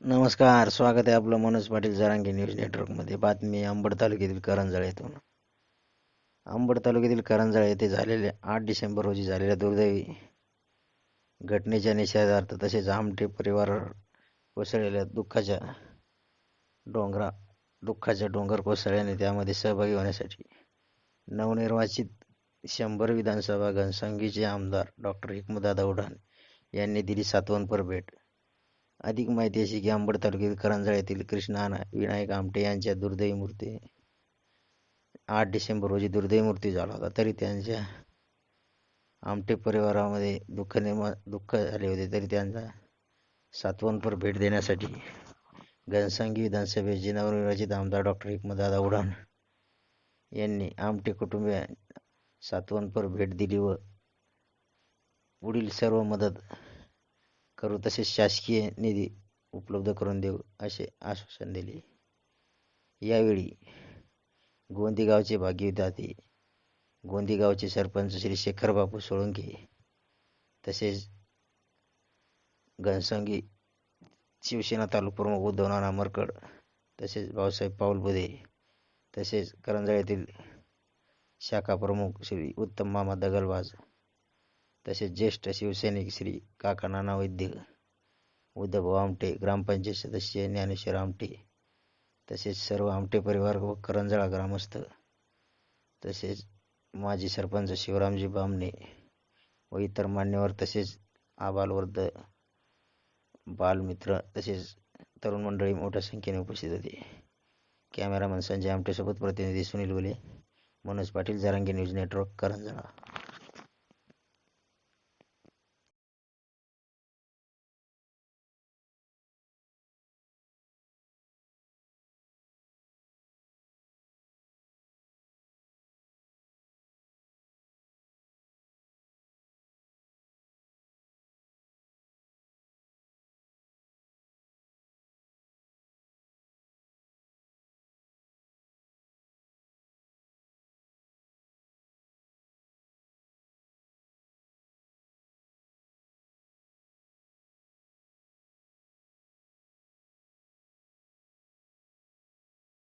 नमस्कार स्वागत आहे आपलं मनोज पाटील जरांगे न्यूज नेटवर्कमध्ये. बातमी अंबड तालुक्यातील करंजाळ येथून. अंबड तालुक्यातील करंजाळ येथे झालेल्या आठ डिसेंबर रोजी झालेल्या दुर्दैवी घटनेच्या निषेधार्थ तसेच आमटे परिवार कोसळलेल्या दुःखाच्या डोंगरा दुःखाच्या डोंगर कोसळल्याने त्यामध्ये सहभागी होण्यासाठी नवनिर्वाचित शंभर विधानसभा घनसंघीचे आमदार डॉक्टर हिकमतदादा उडान यांनी दिली सातवनपर भेट अधिक माहिती अशी की अंबड तालुक्यातील करंजाळ येथील कृष्णा विनायक आमटे यांच्या दुर्दैवी मूर्ती. आठ डिसेंबर रोजी दुर्दैवी मृत्यू झाला होता. तरी त्यांच्या आमटे परिवारामध्ये दुःख निर्माण दुःख झाले होते. तरी त्यांचा सातवनपर भेट देण्यासाठी घनसंगी विधानसभेचे नवनिर्वाचित आमदार डॉक्टर हिकमतदादा उडान यांनी आमटे कुटुंबिया सातवनपर भेट दिली व पुढील सर्व मदत करू तसेच शासकीय निधी उपलब्ध करून देऊ असे आश्वासन दिले. यावेळी गोंदीगावचे भाग्यविधाते गोंदीगावचे सरपंच श्री शेखरबापू सोळंके तसेच घनसंगी शिवसेना तालुका प्रमुख उद्धव नाना मरकड तसेच भाऊसाहेब पाऊलबुधे तसेच करंजाळ्यातील शाखा प्रमुख श्री उत्तम मामा दगलबाज तसेच ज्येष्ठ शिवसैनिक श्री काका नाना वैद्य उद्धव आमटे ग्रामपंचायत सदस्य ज्ञानेश्वर आमटे तसेच सर्व आमटे परिवार व करंजाळा ग्रामस्थ तसेच माजी सरपंच शिवरामजी बामणे व इतर मान्यवर तसेच आबालवृद्ध बालमित्र तसेच तरुण मंडळी मोठ्या संख्येने उपस्थित होते. कॅमेरामन संजय आमटेसोबत प्रतिनिधी सुनील गुले मनोज पाटील जरांगे न्यूज नेटवर्क करंजाळा.